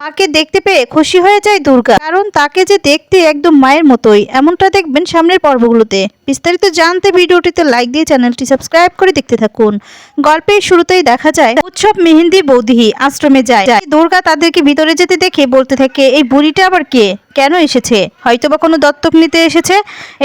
মাকে দেখতে পেয়ে খুশি হয়ে যায় দুর্গা। কারণ তাকে যে দেখতে একদম মায়ের মতোই, এমনটা দেখবেন সামনের পর্বগুলোতে। বিস্তারিত জানতে ভিডিওটিতে লাইক দিয়ে চ্যানেলটি সাবস্ক্রাইব করে দেখতে থাকুন। গল্পের শুরুতেই দেখা যায়, উৎসব মেহেন্দি বৌদিহি আশ্রমে যায়। দুর্গা তাদেরকে ভিতরে যেতে দেখে বলতে থাকে, এই বুড়িটা আবার কে? কেন এসেছে? হয়তোবা কোনো দত্তক নিতে এসেছে?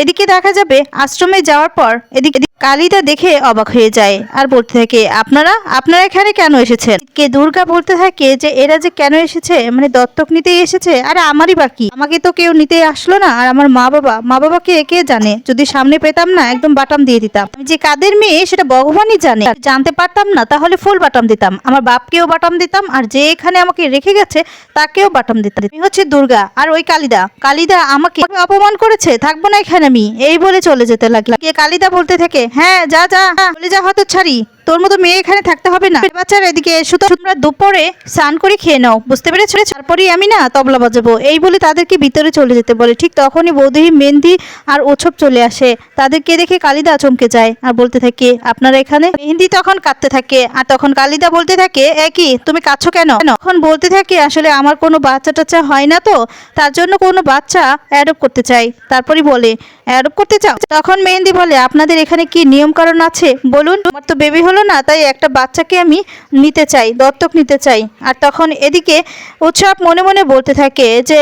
এদিকে দেখা যাবে, আশ্রমে যাওয়ার পর এদিকে কালিদা দেখে অবাক হয়ে যায় আর বলতে থাকে, আপনারা? আপনারা এখানে কেন এসেছেন? কে দুর্গা বলতে থাকে যে, এরা যে কেন এসেছে? মানে দত্তক নিতে এসেছে, আরে আমারই বাকি আমাকে তো কেউ নিতে আসলো না, আর আমার মা বাবা, মা বাবাকে কে জানে? যদি সামনে পেতাম না, একদম বাটাম দিয়ে দিতাম। আমি যে কাদের মেয়ে, সেটা ভগবানই জানে। জানতে পারতাম না, তাহলে ফুল বাটাম দিতাম। আমার বাপকেও বাটাম দিতাম, আর যে এখানে আমাকে রেখে গেছে, তাকেও বাটাম দিতাম। আমি হচ্ছে দুর্গা, আর ওই কালিদা। কালিদা আমাকে অপমান করেছে, থাকব না এখানে আমি। এই বলে চলে যেতে লাগল কে কালিদা বলতে থাকে? হ্যাঁ যা যা বলে যা, হয়তো ছাড়ি। তোর মতো মেয়ে এখানে থাকতে হবে না। বাচ্চারা এদিকে এসো তো তোমরা দুপুরে স্নান করে খেয়ে নাও। বুঝতে পেরেছ? তারপরেই আমি না তবলা বাজাবো। এই বলে তাদেরকে ভিতরে চলে যেতে বলে। ঠিক তখনই বৌদি মেহেন্দি আর উৎসব চলে আসে। তাদেরকে দেখে কালিদা চমকে যায় আর বলতে থাকে, আপনারা এখানে? মেহেন্দি তখন কাঁদতে থাকে আর তখন কালিদা বলতে থাকে একই তুমি কাঁদছো কেন? তখন বলতে থাকে, আসলে আমার কোনো বাচ্চা টাচ্চা হয় না তো, তার জন্য কোনো বাচ্চা অ্যাডপ্ট করতে চাই। তারপরই বলে অ্যাডপ্ট করতে চাও? তখন মেহেন্দি বলে, আপনাদের এখানে কি নিয়ম কারণ আছে? বলুন। আমার তো বেবি না, তাই একটা বাচ্চাকে আমি নিতে চাই, দত্তক নিতে চাই। আর তখন এদিকে উৎসব মনে মনে বলতে থাকে যে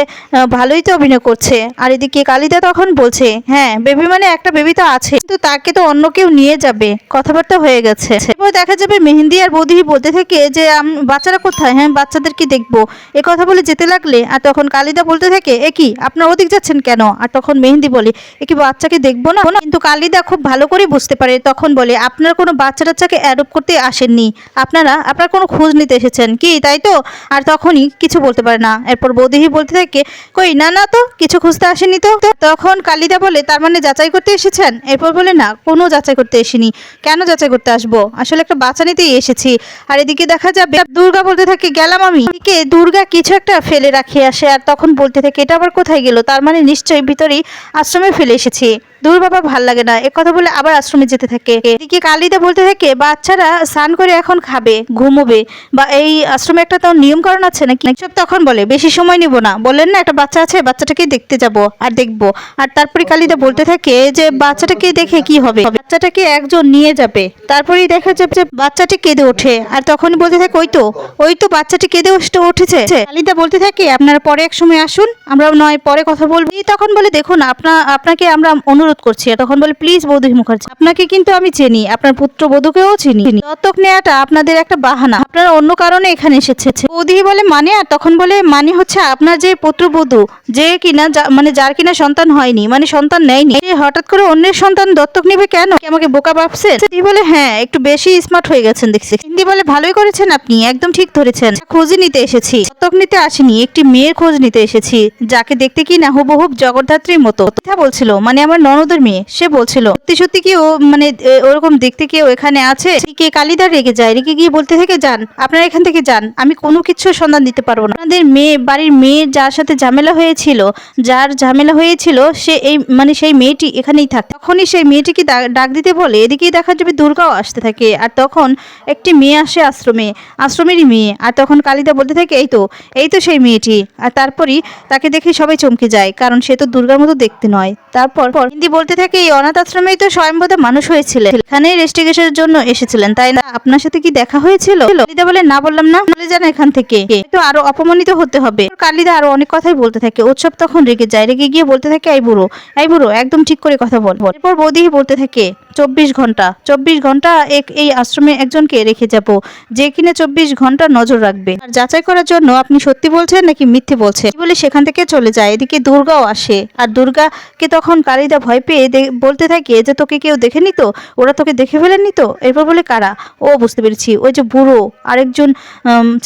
ভালোই তো অভিনয় করছে। আর এদিকে কালিদা তখন বলছে হ্যাঁ বেবি মানে একটা বেবি তো আছে, কিন্তু তাকে তো অন্য কেউ নিয়ে যাবে। কথাবার্তা হয়ে গেছে। দেখা যাবে মেহেন্দি আর বৌদিহি বলতে থাকে যে বাচ্চারা কোথায়? হ্যাঁ বাচ্চাদের কি দেখব? এ কথা বলে যেতে লাগলে, আর তখন কালিদা বলতে থাকে, এ কি, আপনার ওদিক যাচ্ছেন কেন? আর তখন মেহেন্দি বলে, এ কি বাচ্চাকে দেখব না? কিন্তু কালিদা খুব ভালো করে বুঝতে পারে। তখন বলে, আপনার কোনো বাচ্চা টাচ্চাকে অ্যাডপ্ট করতে আসেননি। আপনারা, আপনার কোনো খোঁজ নিতে এসেছেন কি, তাই তো? আর তখনই কিছু বলতে পারে না। এরপর বৌদিহি বলতে থাকে, কই, না না তো, কিছু খুঁজতে আসেনি তো? তখন কালিদা বলে, তার মানে যাচাই করতে এসেছেন? এরপর বলে, না, কোনো যাচাই করতে এসেনি। কেন যাচাই করতে আসব? আসলে একটা বাচ্চা নিতেই এসেছি। আর এদিকে দেখা যাবে, দুর্গা বলতে থাকে, গেলাম আমি। এদিকে দুর্গা কিছু একটা ফেলে রাখে আসে, আর তখন বলতে থাকে, এটা আবার কোথায় গেল? তার মানে নিশ্চয়ই ভিতরেই আশ্রমে ফেলে এসেছি। দূর বাবা ভালো লাগে না, এ কথা বলে আবার আশ্রমে যেতে থাকে। এদিকে কালিদা বলতে থাকে বাচ্চারা স্নান করে এখন খাবে, ঘুমোবে বা এই আশ্রমে একটা তার নিয়ম কারণ আছে নাকি? সব তখন বলে, বেশি সময় নিব না। বললেন না, একটা বাচ্চা আছে বাচ্চাটাকে দেখতে যাব আর দেখব। আর তারপরে কালিদা বলতে থাকে যে বাচ্চাটাকে দেখে কি হবে? বাচ্চাটাকে একজন নিয়ে যাবে। তারপরেই দেখা যাবে যে বাচ্চাটি কেঁদে ওঠে। আর তখনই বলতে থাকে, ওই তো ওই তো বাচ্চাটি কেঁদে উঠে- উঠেছে। কালিদা বলতে থাকে, আপনারা পরে এক সময় আসুন, আমরা নয়, পরে কথা বলব। তখন বলে, দেখুন, আপনা, আপনাকে আমরা অনুরোধ করছি। তখন বলে, প্লিজ বৌদি মুখার্জি, আপনাকে কিন্তু আমি চিনি। আপনার পুত্র বধূকেও চিনি। দত্তক নেওয়াটা আপনাদের একটা বাহানা। আপনারা অন্য কারণে এখানে এসেছে। বৌদি বলে মানে আর তখন বলে মানে হচ্ছে আপনার যে পুত্রবধূ যে কিনা মানে যার কিনা সন্তান হয়নি মানে সন্তান নেয়নি, সে হঠাৎ করে অন্যের সন্তান দত্তক নেবে কেন? আমাকে বোকা ভাবছেন তিনি বলে হ্যাঁ একটু বেশি স্মার্ট হয়ে গেছেন দেখছি। হিন্দি বলে, ভালোই করেছেন আপনি, একদম ঠিক ধরেছেন। খোঁজই নিতে এসেছি। দত্তক নিতে আসিনি, একটি মেয়ের খোঁজ নিতে এসেছি, যাকে দেখতে কি না হুবহুব জগদ্ধাত্রীর মতো। কথা বলছিল মানে আমার ননদের মেয়ে, সে বলছিল, সত্যি সত্যি কি ও মানে ওরকম দেখতে কেউ এখানে আছে? কে কালিদার রেগে যায় রেগে গিয়ে বলতে থেকে, যান, আপনারা এখান থেকে যান, আমি কোনো কিছু সন্ধান দিতে পারব না। আপনাদের মেয়ে, বাড়ির মেয়ের যার সাথে ঝামেলা হয়েছিল, যার ঝামেলা হয়েছিল, সে এই মানে সেই মেয়েটি এখানেই থাকে, তখনই সেই মেয়েটিকে ডাক দিতে বলে, এদিকেই দেখা যাবে দুর্গাও আসতে থাকে। আর তখন একটি মেয়ে আসে আশ্রমে, আশ্রমেরই মেয়ে, আর তখন কালিদা বলতে থাকে, এই তো এই তো সেই মেয়েটি। আর তারপরই তাকে দেখে সবাই চমকে যায়, কারণ সে তো দুর্গার মতো দেখতে নয়। তারপর হিন্দি বলতে থাকে, এই অনাথ আশ্রমেই তো স্বয়ংবদা মানুষ হয়েছিলেন। এখানে রেস্টিগেশনের জন্য এসেছিলেন, তাই না? আপনার সাথে কি দেখা হয়েছিল? কালিদা বলে, না বললাম না চলে যান এখান থেকে। তো আরও অপমানিত হতে হবে। কালিদা আরও অনেক কথাই বলতে থাকে। উৎসব তখন রেগে যায়। রেগে গিয়ে বলতে থাকে, এই বুড়ো আই বুড়ো, একদম ঠিক করে কথা বল। এরপর বৌদি বলতে থাকে চব্বিশ ঘণ্টা। চব্বিশ ঘণ্টা এক এই আশ্রমে একজনকে রেখে যাব, যে কিনা চব্বিশ ঘণ্টা নজর রাখবে। আর যাচাই করার জন্য আপনি সত্যি বলছেন নাকি মিথ্যে বলছেন? এই বলে সেখান থেকে চলে যায়। এদিকে দুর্গাও আসে। আর দুর্গাকে তখন কালিদা ভয় পেয়ে বলতে থাকে যে, তোকে কেউ দেখে নিত ওরা তোকে দেখে ফেলেনি তো? এরপর বলে, কারা? ও, বুঝতে পেরেছি। ওই যে বুড়ো, আরেকজন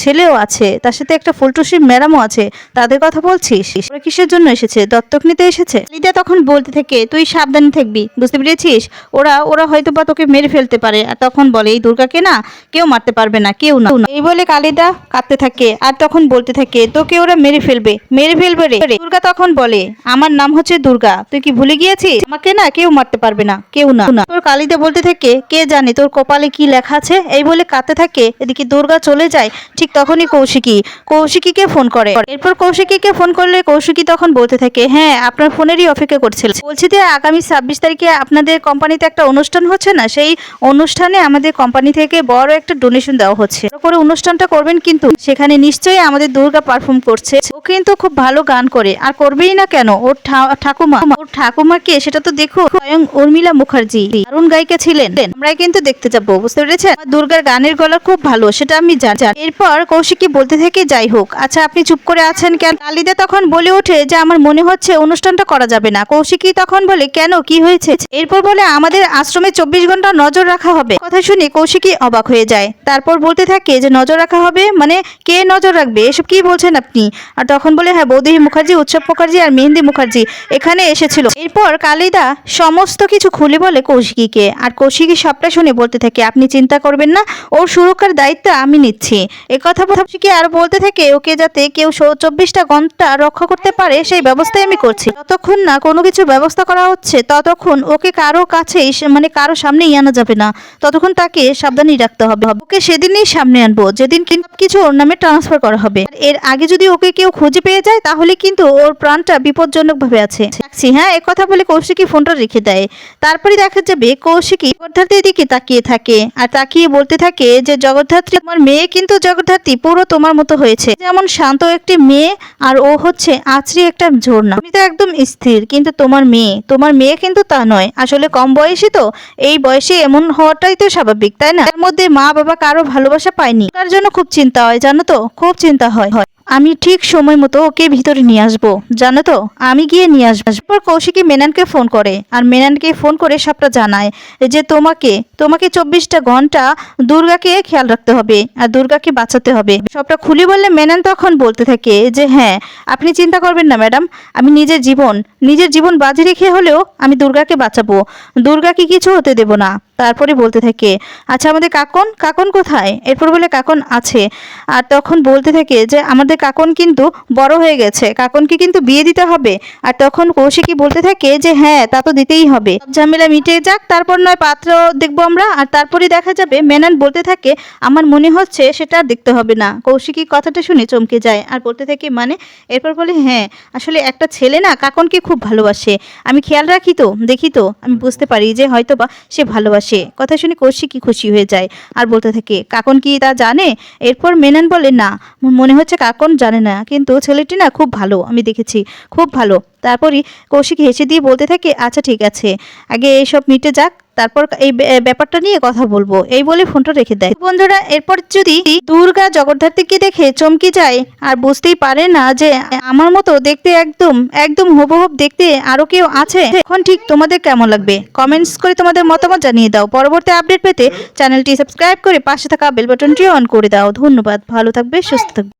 ছেলেও আছে। তার সাথে একটা ফুলটুসি ম্যাডামও আছে। তাদের কথা বলছিস? ওরা কিসের জন্য এসেছে? দত্তক নিতে এসেছে? লিদা তখন বলতে থাকে, তুই সাবধানে থাকবি, বুঝতে পেরেছিস? ওরা ওরা হয়তো বা তোকে মেরে ফেলতে পারে। আর তখন বলে, এই দুর্গাকে না কেউ মারতে পারবে না, কেউ না। এই বলে কালিদা কাঁদতে থাকে আর তখন বলতে থাকে, তোকে ওরা মেরে ফেলবে মেরে ফেলবে রে। দুর্গা তখন বলে, আমার নাম হচ্ছে দুর্গা, তুই কি ভুলে গিয়েছিস? আমাকে না কেউ মারতে পারবে না, কেউ না। তোর কালিদা বলতে থাকে, কে জানে তোর কপালে কি লেখা আছে? এই বলে কাঁদতে থাকে, এদিকে দুর্গা চলে যায়, ঠিক তখনই কৌশিকী, কৌশিকীকে ফোন করে। এরপর কৌশিকীকে ফোন করলে কৌশিকী তখন বলতে থাকে হ্যাঁ আপনার ফোনেরই অপেক্ষা করছিল বলছি যে আগামী ছাব্বিশ তারিখে আপনাদের কোম্পানিতে একটা অনুষ্ঠান হচ্ছে না, সেই অনুষ্ঠানে আমাদের কোম্পানি থেকে বড় একটা ডোনেশন দেওয়া হচ্ছে। করে অনুষ্ঠানটা করবেন কিন্তু সেখানে নিশ্চয়ই আমাদের দুর্গা পারফর্ম করছে। ও কিন্তু খুব ভালো গান করে, আর করবেই না কেন? ওর ঠাকুমা, ওর ঠাকুমাকে সেটা তো দেখো। স্বয়ং উর্মিলা মুখার্জি, দারুণ গায়িকা ছিলেন। আমরা কিন্তু দেখতে যাব, বুঝতে পেরেছেন? দুর্গার গানের গলা খুব ভালো, সেটা আমি জানি জানি। এরপর কৌশিকী বলতে থেকে, যাই হোক আচ্ছা আপনি চুপ করে আছেন কেন? কালিদা তখন বলে ওঠে যে, আমার মনে হচ্ছে অনুষ্ঠানটা করা যাবে না। কৌশিকী তখন বলে, কেন? কি হয়েছে? এরপর বলে, আমাদের আশ্রমে চব্বিশ ঘণ্টা নজর রাখা হবে। কথা শুনে কৌশিকী অবাক হয়ে যায়। তারপর বলতে থাকে যে, নজর রাখা হবে? মানে কে নজর রাখবে? এসব কি বলছেন আপনি? আর তখন বলে হ্যাঁ বৌদেহী মুখার্জি, উৎসব মুখার্জি আর মেহেন্দি মুখার্জি এখানে এসেছিল। এরপর কালিদা সমস্ত কিছু খুলে বলে কৌশিকীকে। আর কৌশিকী সবটা শুনে বলতে থাকে, আপনি চিন্তা করবেন না, ওর সুরক্ষার দায়িত্ব আমি নিচ্ছি। এ কথা কৌশিকী আর বলতে থাকে, ওকে যাতে কেউ চব্বিশটা ঘণ্টা রক্ষা করতে পারে, সেই ব্যবস্থাই আমি করছি। যতক্ষণ না কোনো কিছু ব্যবস্থা করা হচ্ছে, ততক্ষণ ওকে কারও কাছেই মানে কারও সামনেই আনা যাবে না। ততক্ষণ তাকে সাবধানেই রাখতে হবে। ওকে সেদিনই সামনে আনব। যেদিন কিছু ওর নামে ট্রান্সফার করা হবে। এর আগে যদি ওকে কেউ খুঁজে পেয়ে যায়, তাহলে কিন্তু ওর প্রাণটা বিপজ্জনক ভাবে আছে। রাখছি হ্যাঁ? কথা বলে কৌশিকী ফোনটা রেখে দেয়। তারপরে দেখা যাবে কৌশিকী জগদ্ধাত্রীর দিকে তাকিয়ে থাকে। আর তাকিয়ে বলতে থাকে যে, জগদ্ধাত্রী, তোমার মেয়ে কিন্তু জগদ্ধাত্রী, পুরো তোমার মতো হয়েছে। যেমন শান্ত একটি মেয়ে, আর ও হচ্ছে আছরি একটা ঝর্ণা। তুমি তো একদম স্থির, কিন্তু তোমার মেয়ে। তোমার মেয়ে কিন্তু তা নয়। আসলে কম বয়সী তো? এই বয়সে এমন হওয়াটাই তো স্বাভাবিক, তাই না? এর মধ্যে মা বাবা কারও ভালোবাসা পায়নি, তার জন্য খুব চিন্তা হয়, জানো তো? খুব চিন্তা হয়। আমি ঠিক সময় মতো ওকে ভিতরে নিয়ে আসব, জানো তো? আমি গিয়ে নিয়ে আসব। এরপর কৌশিকী মেনানকে ফোন করে, আর মেনানকে ফোন করে সবটা জানায় যে তোমাকে তোমাকে চব্বিশটা ঘণ্টা দুর্গাকে খেয়াল রাখতে হবে আর দুর্গাকে বাঁচাতে হবে। সবটা খুলে বললে মেনান তখন বলতে থাকে যে হ্যাঁ আপনি চিন্তা করবেন না ম্যাডাম, আমি নিজের জীবন নিজের জীবন বাজি রেখে হলেও আমি দুর্গাকে বাঁচাবো। দুর্গাকে কিছু হতে দেব না। তারপরে বলতে থাকে আচ্ছা আমাদের কাকন কাকন কোথায়? এরপর বলে, কাকন আছে। আর তখন বলতে থাকে যে, আমাদের কাকন কিন্তু বড় হয়ে গেছে। কাকনকে কিন্তু বিয়ে দিতে হবে। আর তখন কৌশিকী বলতে থাকে যে হ্যাঁ তা তো দিতেই হবে। ঝামেলা মিটে যাক, তারপর নয় পাত্র দেখব আমরা। আর তারপরে দেখা যাবে, মেনান বলতে থাকে, আমার মনে হচ্ছে সেটা আর দেখতে হবে না। কৌশিকী কথাটা শুনে চমকে যায় আর বলতে থাকে মানে? এরপর বলে হ্যাঁ আসলে একটা ছেলে না কাকনকে খুব ভালোবাসে। আমি খেয়াল রাখি তো, দেখি তো, আমি বুঝতে পারি যে হয়তো বা সে ভালোবাসে। কথা শুনে কৌশিকী খুশি হয়ে যায় আর বলতে থাকে, কাকন কি তা জানে? এরপর মেনান বলে, না, মনে হচ্ছে কাকন জানে না, কিন্তু ছেলেটি না খুব ভালো, আমি দেখেছি, খুব ভালো। তারপরই কৌশিক হেসে দিয়ে বলতে থাকে আচ্ছা ঠিক আছে, আগে এইসব মিটে যাক, তারপর এই ব্যাপারটা নিয়ে কথা বলব। এই বলে ফোনটা রেখে দেয়। বন্ধুরা, এরপর যদি দুর্গা জগদ্ধাত্রীকে দেখে চমকে যায়, আর বুঝতেই পারে না যে, আমার মতো দেখতে একদম একদম হুবহুব দেখতে আরও কেউ আছে, এখন ঠিক তোমাদের কেমন লাগবে? কমেন্টস করে তোমাদের মতামত জানিয়ে দাও। পরবর্তী আপডেট পেতে চ্যানেলটি সাবস্ক্রাইব করে পাশে থাকা বেল বাটনটি অন করে দাও। ধন্যবাদ, ভালো থাকবে, সুস্থ থাকবে।